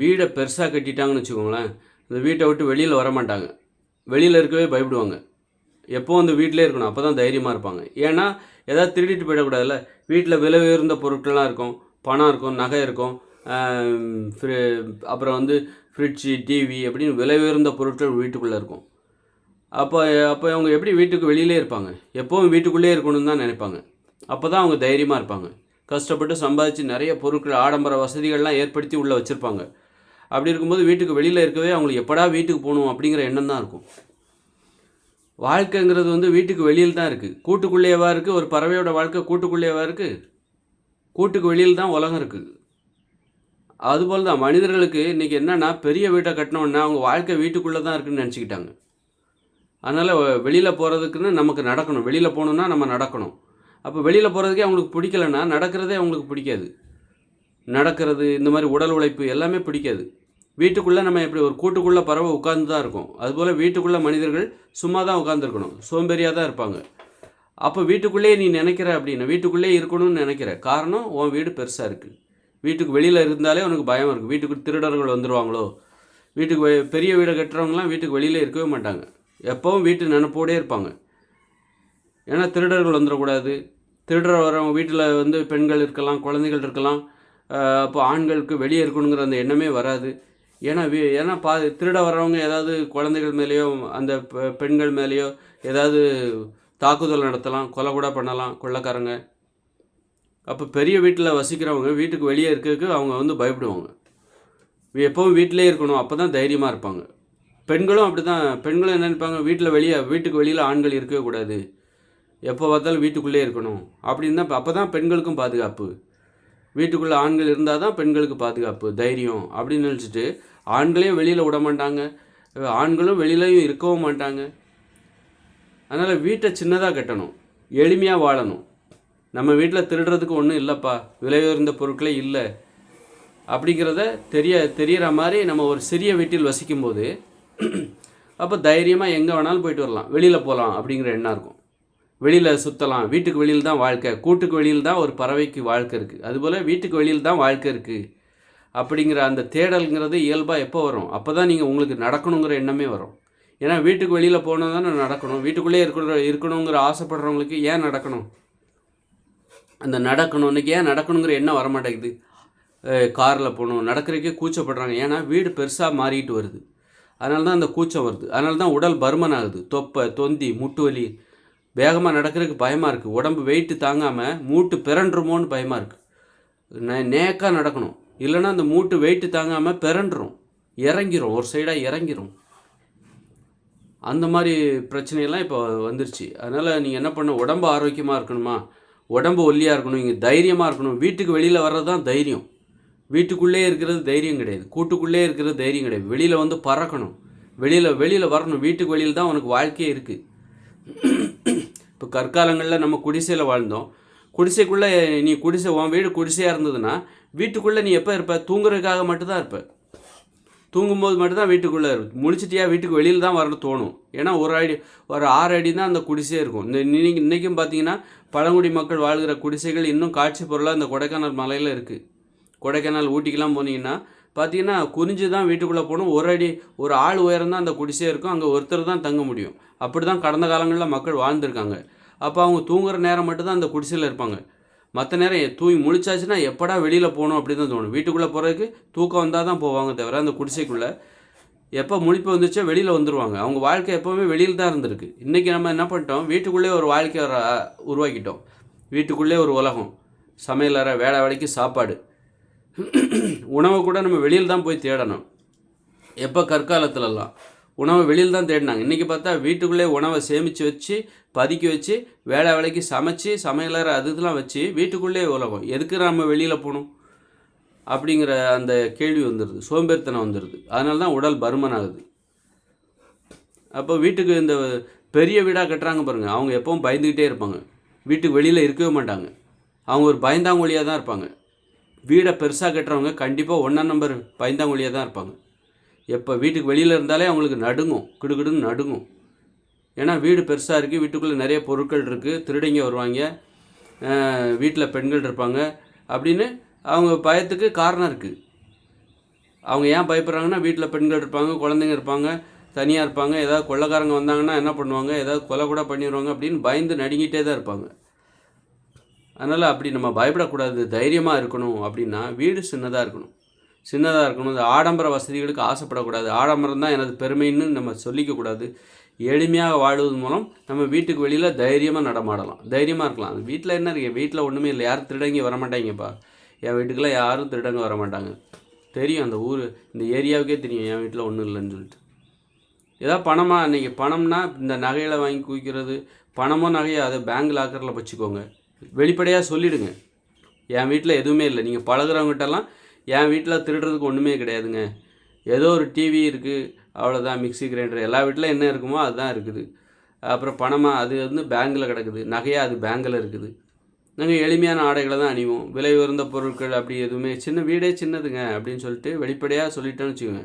வீடை பெருசாக கட்டிட்டாங்கன்னு வச்சுக்கோங்களேன். இந்த வீட்டை விட்டு வெளியில் வர மாட்டாங்க வெளியில் இருக்கவே பயப்படுவாங்க. எப்போ அந்த வீட்டிலே இருக்கணும். அப்போ தான் தைரியமாக இருப்பாங்க. ஏன்னா எதாவது திருடிட்டு போயிடக்கூடாதுல்ல? வீட்டில் விலை உயர்ந்த பொருட்கள்லாம் இருக்கும். பணம் இருக்கும் நகை இருக்கும். அப்புறம் வந்து ஃப்ரிட்ஜு டிவி அப்படின்னு விலை உயர்ந்த பொருட்கள் வீட்டுக்குள்ளே இருக்கும். அப்போ அப்போ அவங்க எப்படி வீட்டுக்கு வெளியிலே இருப்பாங்க? எப்போவும் வீட்டுக்குள்ளே இருக்கணும்னு தான் நினைப்பாங்க. அப்போ தான் அவங்க தைரியமாக இருப்பாங்க. கஷ்டப்பட்டு சம்பாதிச்சு நிறைய பொருட்கள் ஆடம்பர வசதிகள்லாம் ஏற்படுத்தி உள்ளே வச்சுருப்பாங்க. அப்படி இருக்கும்போது வீட்டுக்கு வெளியில் இருக்கவே அவங்களுக்கு எப்படா வீட்டுக்கு போகணும் அப்படிங்கிற எண்ணம் தான் இருக்கும். வாழ்க்கைங்கிறது வந்து வீட்டுக்கு வெளியில் தான் இருக்குது கூட்டுக்குள்ளேயேவா இருக்குது ஒரு பறவையோட வாழ்க்கை கூட்டுக்குள்ளேயேவா இருக்குது கூட்டுக்கு வெளியில் தான் உலகம் இருக்குது அதுபோல் தான் மனிதர்களுக்கு இன்றைக்கி என்னென்னா பெரிய வீட்டை கட்டினோன்னா அவங்க வாழ்க்கை வீட்டுக்குள்ளே தான் இருக்குன்னு நினச்சிக்கிட்டாங்க. அதனால் வெளியில் போகிறதுக்குன்னு நமக்கு நடக்கணும். வெளியில் போகணுன்னா நம்ம நடக்கணும். அப்போ வெளியில் போகிறதுக்கே அவங்களுக்கு பிடிக்கலன்னா நடக்கிறதே அவங்களுக்கு பிடிக்காது. நடக்கிறது இந்த மாதிரி உடல் உழைப்பு எல்லாமே பிடிக்காது. வீட்டுக்குள்ளே நம்ம எப்படி ஒரு கூட்டுக்குள்ளே பறவை உட்கார்ந்து தான் இருக்கும். அதுபோல் வீட்டுக்குள்ளே மனிதர்கள் சும்மா தான் உட்காந்துருக்கணும் சோம்பேறியாக தான் இருப்பாங்க. அப்போ வீட்டுக்குள்ளேயே நீ நினைக்கிற அப்படின்னா வீட்டுக்குள்ளேயே இருக்கணும்னு நினைக்கிற காரணம் உன் வீடு பெருசாக இருக்குது வீட்டுக்கு வெளியில் இருந்தாலே உனக்கு பயம் இருக்குது வீட்டுக்கு திருடர்கள் வந்துடுவாங்களோ வீட்டுக்கு வெ- பெரிய வீடை கட்டுறவங்களாம் வீட்டுக்கு வெளியில் இருக்கவே மாட்டாங்க. எப்போவும் வீட்டு நினப்போடே இருப்பாங்க. ஏன்னா திருடர்கள் வந்துடக்கூடாது. திருடர் வரவங்க வீட்டில் வந்து பெண்கள் இருக்கலாம் குழந்தைகள் இருக்கலாம். அப்போ ஆண்களுக்கு வெளியே இருக்கணுங்கிற அந்த எண்ணமே வராது. ஏன்னா வீ ஏன்னா பா திருட வர்றவங்க ஏதாவது குழந்தைகள் மேலேயோ அந்த பெண்கள் மேலேயோ ஏதாவது தாக்குதல் நடத்தலாம் கொலை கூட பண்ணலாம் கொள்ளக்காரங்க. அப்போ பெரிய வீட்டில் வசிக்கிறவங்க வீட்டுக்கு வெளியே இருக்கிறதுக்கு அவங்க வந்து பயப்படுவாங்க. எப்போவும் வீட்டிலே இருக்கணும் அப்போ தான் தைரியமாக இருப்பாங்க. பெண்களும் அப்படி தான் பெண்களும் என்ன நினைப்பாங்க வீட்டில் வெளியே வீட்டுக்கு வெளியில் ஆண்கள் இருக்கவே கூடாது. எப்போ பார்த்தாலும் வீட்டுக்குள்ளே இருக்கணும். அப்படின்னு தான் அப்போ தான் பெண்களுக்கும் பாதுகாப்பு. வீட்டுக்குள்ளே ஆண்கள் இருந்தால் தான் பெண்களுக்கு பாதுகாப்பு தைரியம் அப்படின்னு நினச்சிட்டு ஆண்களையும் வெளியில் விட மாட்டாங்க. ஆண்களும் வெளியிலையும் இருக்கவும் மாட்டாங்க. அதனால் வீட்டை சின்னதாக கட்டணும் எளிமையாக வாழணும். நம்ம வீட்டில் திருடுறதுக்கு ஒன்றும் இல்லைப்பா விலை உயர்ந்த பொருட்களே இல்லை. அப்படிங்கிறத தெரிய தெரிகிற மாதிரி நம்ம ஒரு சிறிய வீட்டில் வசிக்கும்போது அப்போ தைரியமாக எங்கே வேணாலும் போயிட்டு வரலாம் வெளியில் போகலாம் அப்படிங்கிற எண்ணம் இருக்கும். வெளியில் சுற்றலாம் வீட்டுக்கு வெளியில் தான் வாழ்க்கை. கூட்டுக்கு வெளியில் தான் ஒரு பறவைக்கு வாழ்க்கை இருக்குது அதுபோல் வீட்டுக்கு வெளியில் தான் வாழ்க்கை இருக்குது அப்படிங்கிற அந்த தேடல்ங்கிறது இயல்பாக எப்போ வரும்? அப்போ தான் நீங்கள் உங்களுக்கு நடக்கணுங்கிற எண்ணமே வரும். ஏன்னா வீட்டுக்கு வெளியில் போனால் தானே நடக்கணும். வீட்டுக்குள்ளேயே இருக்கிற இருக்கணுங்கிற ஆசைப்படுறவங்களுக்கு ஏன் நடக்கணும்? அந்த நடக்கணும். இன்னைக்கு ஏன் நடக்கணுங்கிற எண்ணம் வர மாட்டேங்குது காரில் போகணும். நடக்கிறதுக்கே கூச்சப்படுறாங்க. ஏன்னா வீடு பெருசாக மாறிட்டு வருது. அதனால தான் அந்த கூச்சம் வருது. அதனால தான் உடல் பருமன் ஆகுது தொப்பை தொந்தி முட்டு வலி வேகமாக நடக்கிறதுக்கு பயமாக இருக்குது உடம்பு வெயிட்டு தாங்காமல் மூட்டு பிறண்டுருமோன்னு பயமாக இருக்குது நே நேக்காக நடக்கணும். இல்லைன்னா அந்த மூட்டு வெயிட்டு தாங்காமல் பிறண்டுரும். இறங்கிரும். ஒரு சைடாக இறங்கிரும். அந்த மாதிரி பிரச்சனையெல்லாம் இப்போ வந்துருச்சு. அதனால் நீங்கள் என்ன பண்ண? உடம்பு ஆரோக்கியமாக இருக்கணுமா? உடம்பு ஒல்லியாக இருக்கணும். இங்கே தைரியமாக இருக்கணும். வீட்டுக்கு வெளியில் வர்றது தான் தைரியம். வீட்டுக்குள்ளே இருக்கிறது தைரியம் கிடையாது. கூட்டுக்குள்ளே இருக்கிறது தைரியம் கிடையாது. வெளியில் வந்து பறக்கணும். வெளியில் வெளியில் வரணும். வீட்டுக்கு வெளியில் தான் உனக்கு வாழ்க்கையே இருக்குது இப்போ கற்காலங்களில் நம்ம குடிசையில் வாழ்ந்தோம். குடிசைக்குள்ளே நீ குடிசை உன் வீடு குடிசையாக இருந்ததுன்னா வீட்டுக்குள்ளே நீ எப்போ இருப்ப? தூங்குறதுக்காக மட்டும்தான் இருப்ப. தூங்கும்போது மட்டும்தான் வீட்டுக்குள்ளே இருக்கும் முடிச்சிட்டியா வீட்டுக்கு வெளியில் தான் வரணும் தோணும். ஏன்னா ஒரு அடி ஒரு ஆறு அடி தான் அந்த குடிசையே இருக்கும். இந்த இன்னைக்கு இன்றைக்கும் பார்த்தீங்கன்னா பழங்குடி மக்கள் வாழ்கிற குடிசைகள் இன்னும் காட்சி பொருளாக இந்த கொடைக்கானல் மலையில் இருக்குது கொடைக்கானல் ஊட்டிக்கெலாம் போனீங்கன்னா பார்த்தீங்கன்னா குறிஞ்சு தான் வீட்டுக்குள்ளே போகணும். ஒரு அடி ஒரு ஆள் உயரம் தான் அந்த குடிசையே இருக்கும். அங்கே ஒருத்தர் தான் தங்க முடியும். அப்படி தான் கடந்த காலங்களில் மக்கள் வாழ்ந்திருக்காங்க. அப்போ அவங்க தூங்குற நேரம் மட்டும்தான் அந்த குடிசையில் இருப்பாங்க. மற்ற நேரம் தூங்கி முழிச்சாச்சுன்னா எப்படா வெளியில் போகணும் அப்படி தான் தோணும். வீட்டுக்குள்ளே போகிறதுக்கு தூக்கம் வந்தால் தான் போவாங்க தவிர அந்த குடிசைக்குள்ளே எப்போ முழிப்பு வந்துச்சோ வெளியில் வந்துடுவாங்க அவங்க வாழ்க்கை எப்போவுமே வெளியில் தான் இருந்திருக்கு. இன்றைக்கி நம்ம என்ன பண்ணிட்டோம்? வீட்டுக்குள்ளே ஒரு வாழ்க்கையை உருவாக்கிட்டோம். வீட்டுக்குள்ளே ஒரு உலகம். சமையலறை வேலை வேலைக்கு சாப்பாடு. உணவை கூட நம்ம வெளியில் தான் போய் தேடணும். எப்போ கற்காலத்துலலாம். உணவை வெளியில் தான் தேடினாங்க. இன்றைக்கி பார்த்தா வீட்டுக்குள்ளே உணவை சேமித்து வச்சு பதுக்கி வச்சு வேலை வேலைக்கு சமைச்சு சமையலறை அது இதெல்லாம் வச்சு வீட்டுக்குள்ளே உலகம். எதுக்கு நம்ம வெளியில் போகணும்? அப்படிங்கிற அந்த கேள்வி வந்துடுது சோம்பேறித்தனம் வந்துடுது அதனால தான் உடல் பருமன் ஆகுது அப்போ வீட்டுக்கு இந்த பெரிய வீடாக கட்டுறாங்க பாருங்கள் அவங்க எப்பவும் பயந்துக்கிட்டே இருப்பாங்க. வீட்டுக்கு வெளியில் இருக்கவே மாட்டாங்க. அவங்க ஒரு பயந்தாங்கொழியாக தான் இருப்பாங்க. வீடை பெருசாக கட்டுறவங்க கண்டிப்பாக ஒன்றாம் நம்பர் பயந்தாங்கொழியாக தான் இருப்பாங்க. எப்போ வீட்டுக்கு வெளியில் இருந்தாலே அவங்களுக்கு நடுங்கும் கிடுகிடுன்னு நடுங்கும். ஏன்னா வீடு பெருசாக இருக்குது வீட்டுக்குள்ளே நிறைய பொருட்கள் இருக்குது திருடிங்க வருவாங்க வீட்டில் பெண்கள் இருப்பாங்க அப்படின்னு அவங்க பயத்துக்கு காரணம் இருக்குது அவங்க ஏன் பயப்படுறாங்கன்னா வீட்டில் பெண்கள் இருப்பாங்க குழந்தைங்க இருப்பாங்க தனியாக இருப்பாங்க ஏதாவது கொள்ளைக்காரங்க வந்தாங்கன்னா என்ன பண்ணுவாங்க ஏதாவது கொலை கூட பண்ணிடுவாங்க அப்படின்னு பயந்து நடுங்கிட்டே தான் இருப்பாங்க. அதனால் அப்படி நம்ம பயப்படக்கூடாது தைரியமாக இருக்கணும் அப்படின்னா வீடு சின்னதாக இருக்கணும். சின்னதாக இருக்கணும். இந்த ஆடம்பர வசதிகளுக்கு ஆசைப்படக்கூடாது. ஆடம்பரம் தான் எனது பெருமைன்னு நம்ம சொல்லிக்கக்கூடாது. எளிமையாக வாழ்வதன் மூலம் நம்ம வீட்டுக்கு வெளியில் தைரியமாக நடமாடலாம். தைரியமாக இருக்கலாம். வீட்டில் என்ன இருக்கு? வீட்டில் ஒன்றுமே இல்லை. யாரும் திருடங்கி வர மாட்டாங்கப்பா என் வீட்டுக்கெல்லாம் யாரும் திருடங்க வர மாட்டாங்க தெரியும் அந்த ஊர் இந்த ஏரியாவுக்கே தெரியும். என் வீட்டில் ஒன்றும் இல்லைன்னு சொல்லிட்டு. ஏதாவது பணமாக இன்றைக்கி பணம்னா இந்த நகையில் வாங்கி குவிக்கிறது பணமோ நகையோ அதை பேங்க் லாக்கரில் வச்சுக்கோங்க. வெளிப்படையாக சொல்லிவிடுங்க என் வீட்டில் எதுவுமே இல்லை. நீங்கள் பழகுறவங்ககிட்டலாம் என் வீட்டில் திருடுறதுக்கு ஒன்றுமே கிடையாதுங்க. ஏதோ ஒரு டிவி இருக்குது அவ்வளோதான் மிக்ஸி கிரைண்டர். எல்லா வீட்டில் என்ன இருக்குமோ அதுதான் இருக்குது. அப்புறம் பணமாக அது வந்து பேங்கில் கிடக்குது. நகையாக அது பேங்கில் இருக்குது. நாங்கள் எளிமையான ஆடைகளை தான் அணிவோம். விலை உயர்ந்த பொருட்கள் அப்படி எதுவுமே சின்ன வீடே சின்னதுங்க அப்படின்னு சொல்லிட்டு வெளிப்படையாக சொல்லிட்டேன்னு வச்சுக்கோங்க.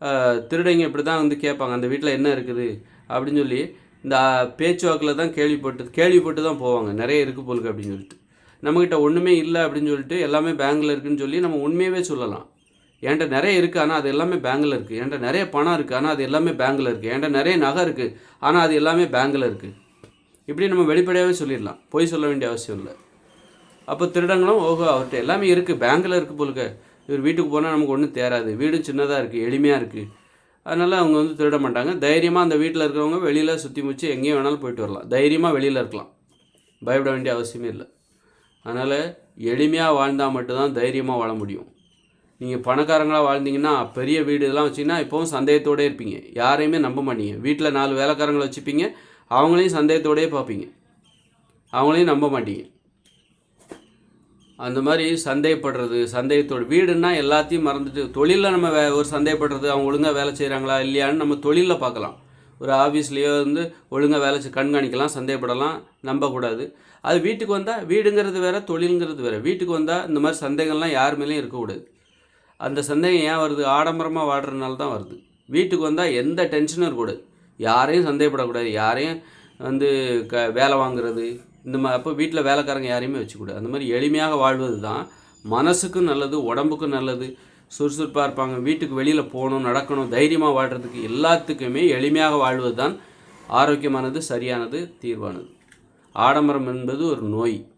திருடைங்க திருடங்க இப்படி தான் வந்து கேட்பாங்க. அந்த வீட்டில் என்ன இருக்குது அப்படின்னு சொல்லி இந்த பேச்சுவாக்கில் தான் கேள்விப்பட்டு கேள்விப்பட்டு தான் போவாங்க. நிறைய இருக்குது போலுக்கு அப்படின்னு சொல்லிட்டு. நம்மக்கிட்ட ஒன்றுமே இல்லை அப்படின்னு சொல்லிட்டு எல்லாமே பேங்கில் இருக்குதுன்னு சொல்லி நம்ம உண்மையாகவே சொல்லலாம். என்கிட்ட நிறைய இருக்குது ஆனால் அது எல்லாமே பேங்கில் இருக்குது என்கிட்ட நிறைய பணம் இருக்குது ஆனால் அது எல்லாமே பேங்கில் இருக்குது என்கிட்ட நிறைய நகை இருக்குது ஆனால் அது எல்லாமே பேங்கில் இருக்குது இப்படி நம்ம வெளிப்படையாகவே சொல்லிடலாம். பொய் சொல்ல வேண்டிய அவசியம் இல்லை. அப்போ திருடங்களும் ஓஹோ அவர்கிட்ட எல்லாமே இருக்குது பேங்கில் இருக்குது போலுக்க. இவர் வீட்டுக்கு போனால் நமக்கு ஒன்றும் தேராது. வீடும் சின்னதாக இருக்குது எளிமையாக இருக்குது அதனால் அவங்க வந்து திருட மாட்டாங்க. தைரியமாக அந்த வீட்டில் இருக்கிறவங்க வெளியில் சுற்றி முச்சு எங்கேயும் வேணாலும் போயிட்டு வரலாம். தைரியமாக வெளியில் இருக்கலாம். பயப்பட வேண்டிய அவசியமே இல்லை. அதனால் எளிமையாக வாழ்ந்தால் மட்டும்தான் தைரியமாக வாழ முடியும். நீங்கள் பணக்காரங்களாக வாழ்ந்தீங்கன்னா பெரிய வீடு இதெல்லாம் வச்சிங்கன்னா இப்போவும் சந்தேகத்தோடே இருப்பீங்க. யாரையுமே நம்ப மாட்டீங்க. வீட்டில் நாலு வேலைக்காரங்களை வச்சுப்பீங்க. அவங்களையும் சந்தேகத்தோடயே பார்ப்பீங்க. அவங்களையும் நம்ப மாட்டீங்க. அந்த மாதிரி சந்தேகப்படுறது சந்தேகத்தோடு வீடுன்னா எல்லாத்தையும் மறந்துட்டு தொழிலில் நம்ம வே ஒரு சந்தேகப்படுறது அவங்க ஒழுங்காக வேலை செய்கிறாங்களா இல்லையான்னு நம்ம தொழிலில் பார்க்கலாம். ஒரு ஆஃபீஸ்லேயோ வந்து ஒழுங்காக வேலை செய் கண்காணிக்கலாம் சந்தேகப்படலாம் நம்பக்கூடாது. அது வீட்டுக்கு வந்தால் வீடுங்கிறது வேற தொழிலுங்கிறது வேற. வீட்டுக்கு வந்தால் இந்த மாதிரி சந்தேகம்லாம் யார் மேலேயும் இருக்கக்கூடாது. அந்த சந்தேகம் ஏன் வருது? ஆடம்பரமாக வாடுறதுனால தான் வருது. வீட்டுக்கு வந்தால் எந்த டென்ஷனும் இருக்கக்கூடாது. யாரையும் சந்தேகப்படக்கூடாது. யாரையும் வந்து க வேலை வாங்குறது இந்த மாதிரி அப்போ வீட்டில் வேலைக்காரங்க யாரையுமே வச்சுக்கூடாது. அந்த மாதிரி எளிமையாக வாழ்வது தான் மனசுக்கும் நல்லது உடம்புக்கும் நல்லது. சுறுசுறுப்பாக இருப்பாங்க. வீட்டுக்கு வெளியில் போகணும் நடக்கணும் தைரியமாக வாழ்கிறதுக்கு எல்லாத்துக்குமே எளிமையாக வாழ்வது தான் ஆரோக்கியமானது சரியானது தீர்வானது. ஆடம்பரம் என்பது ஒரு நோய்.